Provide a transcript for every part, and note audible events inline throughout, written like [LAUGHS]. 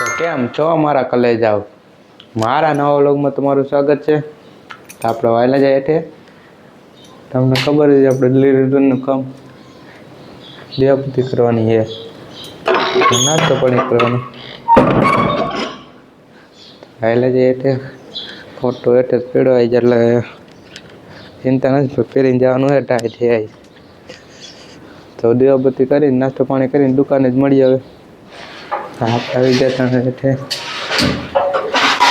તો કેમ? છો મારા કલેજાઓ મારા નવા વ્લોગમાં તમારું સ્વાગત છે. તો આપણે વાયલા જાય હેઠે. તમને ખબર છે, આપણે ડિલિવરીનું કામ દેવાપૂતિ કરવાની છે. તો નાસ્તો પણ કરવાની. વાયલા જાય હેઠે. ફોટો હેઠે પીડો આવી જાય, એટલે ચિંતા નથી પહેરીને જવાનું હે ટાઈ થઈ આવી તો દેવાપૂતિ કરીને નાસ્તો પાણી કરીને દુકાને જ મળી આવે. હાથ આવી ગયા તને હેઠે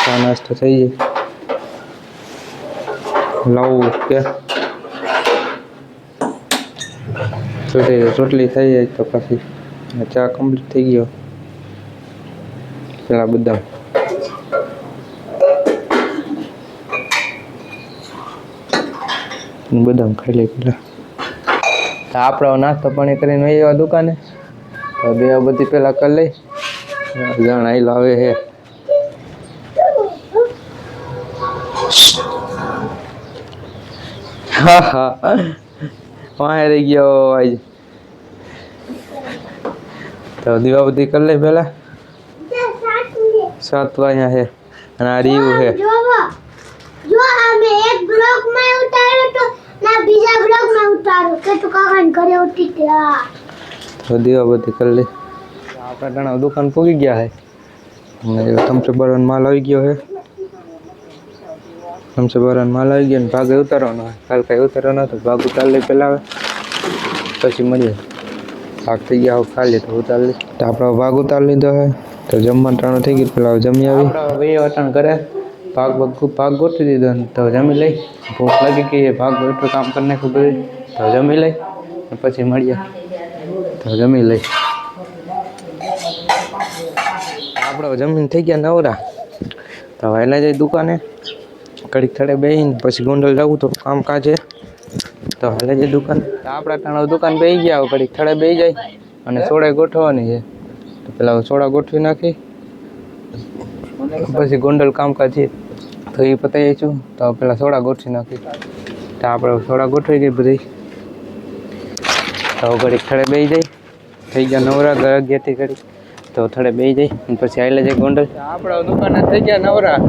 ચા નાસ્તો થઈ જાય લાવું કે? ચોટલી રોટલી થઈ જાય તો પછી ચા કમ્પ્લીટ થઈ ગયો. પેલા બધા બદામ ખાઈ લઈ પેલા. તો આપણો નાસ્તો પાણી કરીને વહી દુકાને. તો બે બધી પેલા કરી લઈ. જણ લાવે આવે હે હા. વાંહે રહી ગયો આજ તો દીવાબત્તી કરી લે પેલા સાત વાગ્યા છે. અને આ રીવું છે. જો આ મેં એક બ્લોકમાં ઉતાર્યો તો ના બીજા બ્લોકમાં ઉતાર્યો. કે તું કાકાને ઘરે ઉઠી ગયા તો દીવાબત્તી કરી લઈ આપણા ટાણા દુકાન પૂગી ગયા હે. અને તમસે બરન માલ આવી ગયો હે. તમસે બરન માલ આવી ગયો ને ભાગે ઉતારવાનો હે. કાલ કાંઈ ઉતારવાનો તો ભાગ ઉતાર લઈ પેલા આવે પછી મળીએ. ભાગ થઈ ગયા હોય ખાલી તો ઉતાર લઈ તો આપણો ભાગ ઉતાર લીધો હે. તો જમવાનું ટાણું થઈ ગયું, પેલા હવે જમી આવી બે વટાણ કરે. ભાગ ભાગ ભાગ ગોઠવી દીધો ને તો જમી લઈ. ભૂખ લાગી ગઈ એ ભાગ એટલું કામ કરી નાખ્યું બધું. તો જમી લઈ ને પછી મળીએ. તો જમી લઈ. આપણે જમીન થઈ ગયા નવરા. તો વહેલા જઈ દુકાને ઘડીક થડે બેહીને પછી ગોંડલ જવું તો કામકાજ છે તો વહેલા જઈ દુકાન. આપણા ત્રણ દુકાન બેહી ગયા ઘડીક થડે બેહી જાય અને સોડા ગોઠવવાની છે. તો પેલા સોડા ગોઠવી નાખી. પછી ગોંડલ કામકાજ છે. તો એ પતાવી છું. તો પેલા સોડા ગોઠવી નાખી. તો આપણે સોડા ગોઠવી ગઈ બધી. તો ઘડીક થડે બેહી જાય. થઈ ગયા નવરા ઘર અગિયારથી ઘડી તો થડે બેસી જઈ પછી આવેલા છે ગોંડલ. આપણા દુકાને થઈ ગયા નવરા.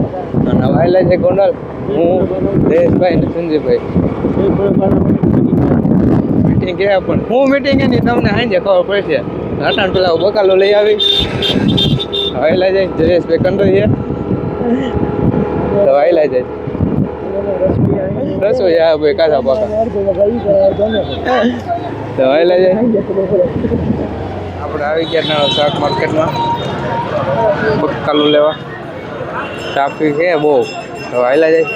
અને આવેલા છે ગોંડલ. હું, દેશભાઈ ને સંજયભાઈ. મીટિંગ ગયા પણ હું મીટિંગ એની તમને સાંજે ખબર પડશે. અટાણ પેલા બકાલો લઈ આવી આવેલા જાય જયેશભાઈ કંડોઈ છે તો આવેલા જાય રસોઈ આ ભાઈ કાઢા પાકા. તો આવેલા જાય આપણે આવી ગયા શાક માર્કેટમાં. બકાલું લેવા. ટ્રાફિક છે, બહુ. તો આવેલા જાય.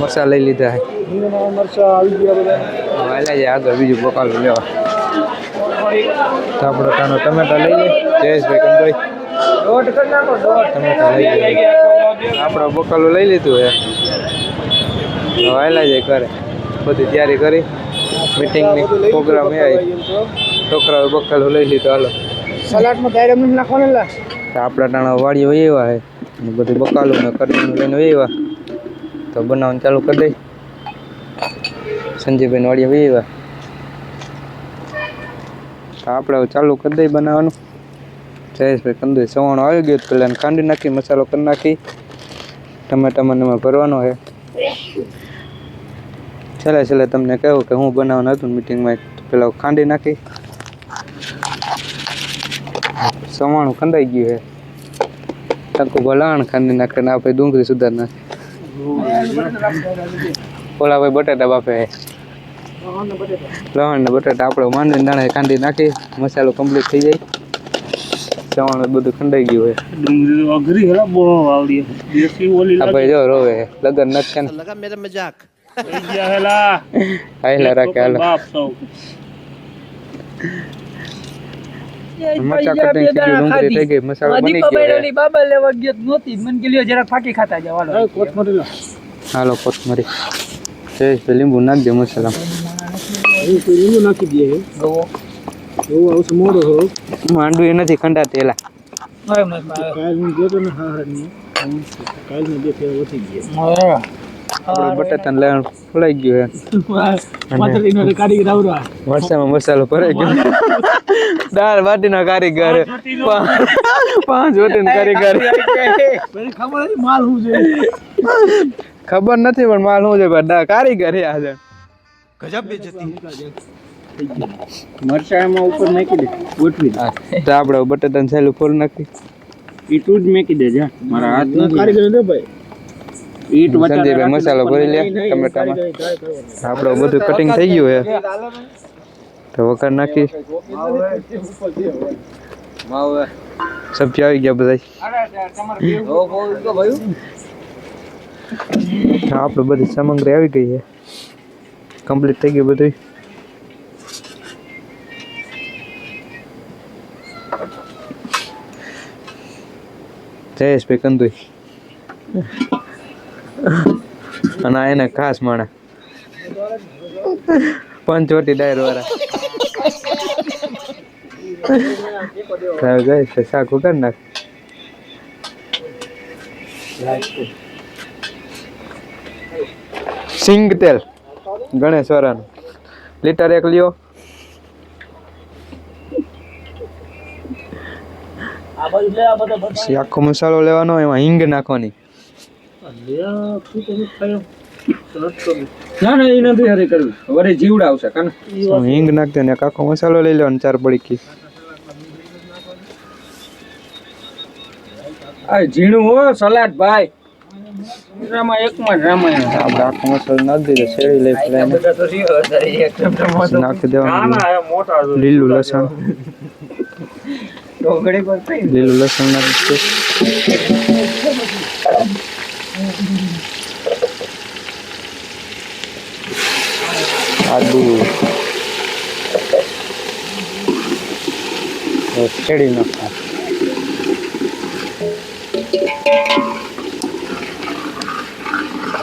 મરચા લઈ લીધા હે આવેલા જાય આગળ બીજું બકાલું લેવા. તો તાનો ટમેટા લઈ લે. જયેશભાઈ કંભાઈ ટમેટા લઈ લે. આપણે બકાલું લઈ લીધું હે વાયલા જાય કરે બધી તૈયારી કરી. મીટિંગની પ્રોગ્રામ એ છોકરાઓ બકાલું લઈ લીધો હાલો. સલાડમાં દાયરા નાખવાનું લા? આપણા ટાણા વાળી હોય એવા હે. બધું બકાલું ને કટનું લઈને હોય એવા. તો બનાવવાનું ચાલુ કરી દઈ. સંજયભાઈ વાળી હોય એવા આપણે ચાલુ કરી દઈ બનાવવાનું. જયેશભાઈ કંદુ સવાણો આવી ગયો પેલા ખાંડી નાખી મસાલો કરી નાખી. ટમેટામાં ભરવાનો છે છેલ્લે છેલ્લે તમને કહ્યું કે હું બનાવવાનું હતું મિટિંગમાં પેલા ખાંડી નાખી. સવાણું ખંડાઈ ગયું છે. ટંકુ ભલાણ ખાંડી નાખે ને આપણે ડુંગળી સુધાર નાખે. ઓલા ભાઈ બટાટા બાફે લવણ ને બટાટા આપણે માંડવી દાણે ખાંડી નાખી. મસાલો કમ્પ્લીટ થઈ જાય. સવાણું બધું ખંડાઈ ગયું હોય ડુંગળી અઘરી હેલા બહુ આવડી દેશી ઓલી આપણે જો રોવે લગન નથી લગન મેરે लगा હેલા રાખે હેલો મરચા કટિંગ લીંબુ નાખ દે મસાલા લીંબુ નાખી દે ગવો ગવો એ નથી ખંડા તેલા બટાટા લેવાનું ફોલાઈ ગયું વરસાદમાં મસાલો ભરાઈ ગયો. [LAUGHS] દાળ કારીગર. કારીગર. ખબર હતી માલ હું છે? ખબર નથી પણ માલ શું છે? કારીગર હે આજે મરચામાં ઉપર નાખી દે ગોઠવી દે. તો આપણે બટાટાને છેલ્લું ફોલ નાખી ઈ જ મેકી દેજે મારા હાથ નથી. કારીગર ને ભાઈ? ઈટ સંજયભાઈ મસાલો ભરી લે ટમેટામાં. આપણો બધું કટિંગ થઈ ગયું છે. તો વઘાર નાખી. સબ્જી આવી ગયા બધા આપણે બધી સામગ્રી આવી ગઈ છે. કમ્પ્લીટ થઈ ગયું બધું જયેશભાઈ કંદુઈ. અને આ એને ખાસ માણે. પંચવટી ડાયર વાળા ગઈ છે, શાક સિંગ તેલ ગણેશ વાળાનું લીટર એક લ્યો. આખો મસાલો લેવાનો એમાં હિંગ નાખવાની. ના ના એ નથી હારે કરવી. વરે જીવડાવશે કાને? હિંગ નાખી દે ને કાકો મસાલો લઈ લેવાનો ચાર પડીકી આ ઝીણું હો સલાડ ભાઈ. રામા એકમાં રામાયણ. આપણે આખો મસાલો નાખી દીધો લઈ નાખી દેવાનું. લીલું લસણ. લીલું લસણ નાખી આદુ શેરડી નાખવા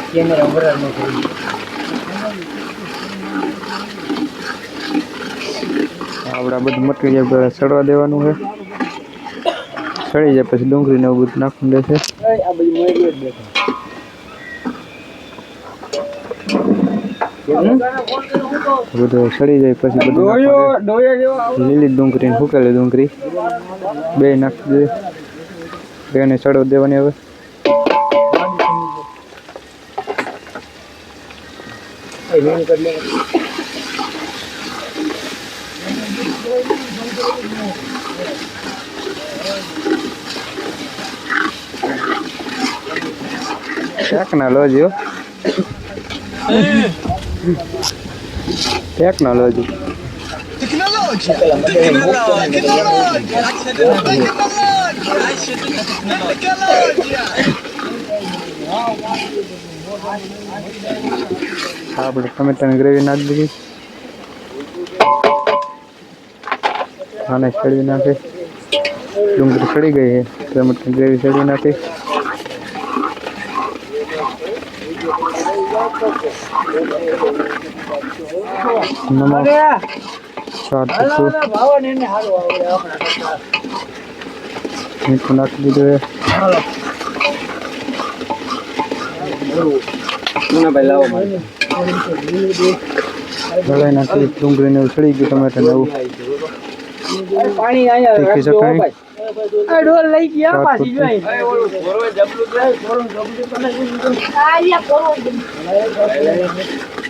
કેમેરા બરાબર નો કરી આપણે આ બધું મટીરિયલ પહેલાં સડવા દેવાનું છે. સડી જાય પછી ડુંગળી ને એવું બધું નાખવાનું રહેશે આ બધી સડી જાય પછી બધું. લીલી ડુંગળી ને સુકેલી ડુંગળી. બે નાખી દે. બેને ચડો દેવાની હવે. ટેકનોલોજી ટેકનોલોજી આપણે ટમેટાની ગ્રેવી નાખી દીધી. આને સળવી નાખી. ડુંગળી સડી ગઈ છે. ટમેટાની ગ્રેવી સળવી નાખી. નમક સ્વાદ કરતા. મીઠું નાખી દીધું એવું ગયું ટમેટા ને એવું પાણી અહીંયા ડોલ લઈ ગયા પાછી. જોઈ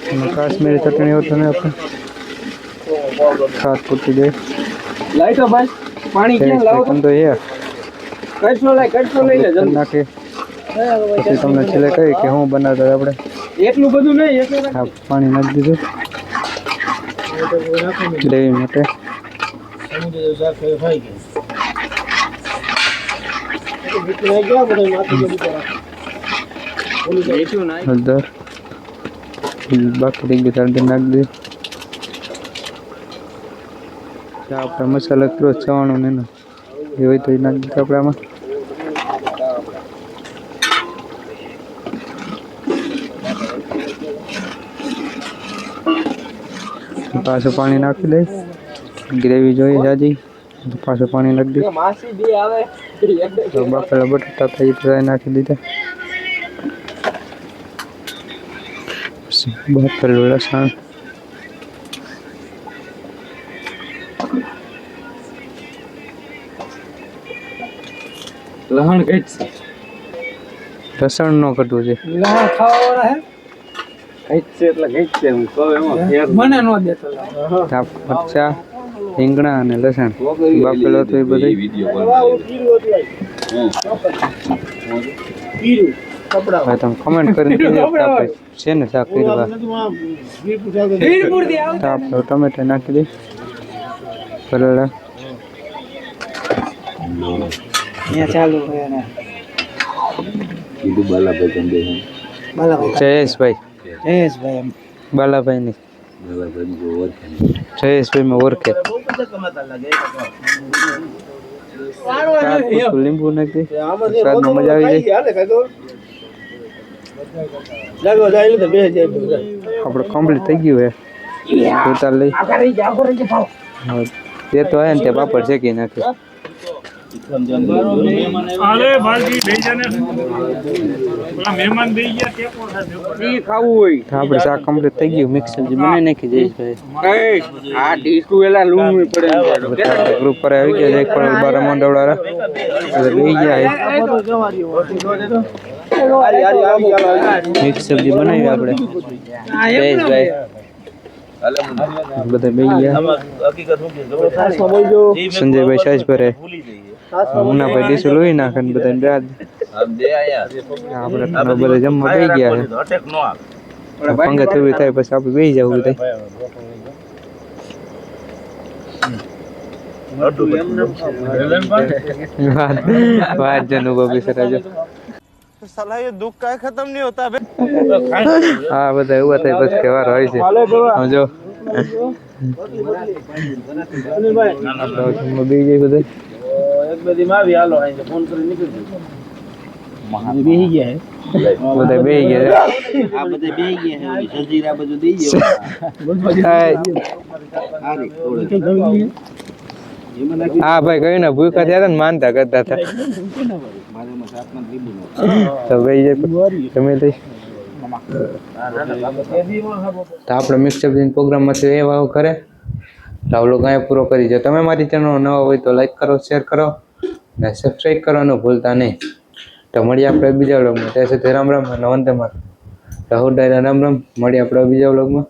કાશ્મીરી ચટણી હોતો ને આપણે ખાસ પૂરતી દે લાઈટો ભાઈ પાણી ક્યાં લાવો તો તો એ કડશો લાય કડશો લઈ લે જલ્દી નાખી પછી તમને છેલ્લે કહી કે હું બનાવતા આપણે એટલું બધું નહીં એટલું આ પાણી નાખી દીધું ગ્રેવી માટે એટલું ના હળદર બાકી રહી ગયું હળદર નાખી દે. આપણે મસાલા કરો ચવાણું ને એનો. એ હોય તો એ નાખી દીધું આપણે આમાં પાછું પાણી નાખી દઈ ગ્રેવી જોઈએ જાજી. પાછું પાણી નાખી દઈશ બટાટા થઈ નાખી દીધા. બાફેલું લસણ લહણ ઘટશે લસણ નો કટવું છે. લહણ ખાવા વાળા છે એટલે ઘટશે હું કહું એમાં મને નો દેતો તાપ મરચા રીંગણા અને લસણ. બાફેલો તો એ બધું પીરું કપડા તમે કમેન્ટ કરીને [LAUGHS] છે ને શાક આપણે ટમેટા નાખી દઈએ. કરેલા ચાલુ બાલાભાઈ જયેશભાઈ. જયેશભાઈ બાલાભાઈ ની જયેશભાઈ માં ઓળખે લીંબુ નાખી મજા આવી જાય. આપણે કમ્પ્લીટ થઈ ગયું હે ઉતાર લઈ હવે તે તો હે ને તે પાપડ શેકી નાખે અરે ભાજી બેઈ જાને પેલા મહેમાન બેઈ ગયા તે કોણ ઈ ખાવું હોય તો આપણે શાક કમ્પ્લીટ થઈ ગયું મિક્સ સબ્જી બનાવી નાખી જયેશભાઈ કઈ આ ડીશું એલા લૂણું પડે બધા ગ્રુપ પર આવી ગયા છે એક પણ બાર મંડળવાળા બધા બેસી ગયા છે મિક્સ સબ્જી બનાવી આપણે. જયેશભાઈ બધા બેસી ગયા. સંજયભાઈ સાજ ભરે લોહી નાખે ને બધા આપણે બધા જમવા બેસી ગયા છે. પંગે થોડી થાય પછી આપણે બેસી જવું બધા. વાત વાત જનુ બાબી સરાજો હા બધા એવું થાય પછી તહેવાર હોય છે. સમજો જમવા બેસી જાય બધા? બેહી ગયા બધા બેસી ગયા. હા ભાઈ કયું ને ભૂખા થયા હતા ને માનતા કરતા હતા. તો ભાઈ તમે લઈ તો આપણે દિન પ્રોગ્રામમાં પ્રોગ્રામમાંથી એ વાવ કરે તો આવલો કાંઈ પૂરો કરી જો તમે મારી ચેનલ નવા હોય તો લાઈક કરો શેર કરો ને સબસ્ક્રાઈબ કરવાનું ભૂલતા નહીં. તો મળીએ આપણે બીજા વ્લોગમાં ત્યાં સુધી રામ રામ અને વંદે માતરમ. રાહુલ ડાયરા રામ રામ. મળીએ આપણે બીજા વ્લોગમાં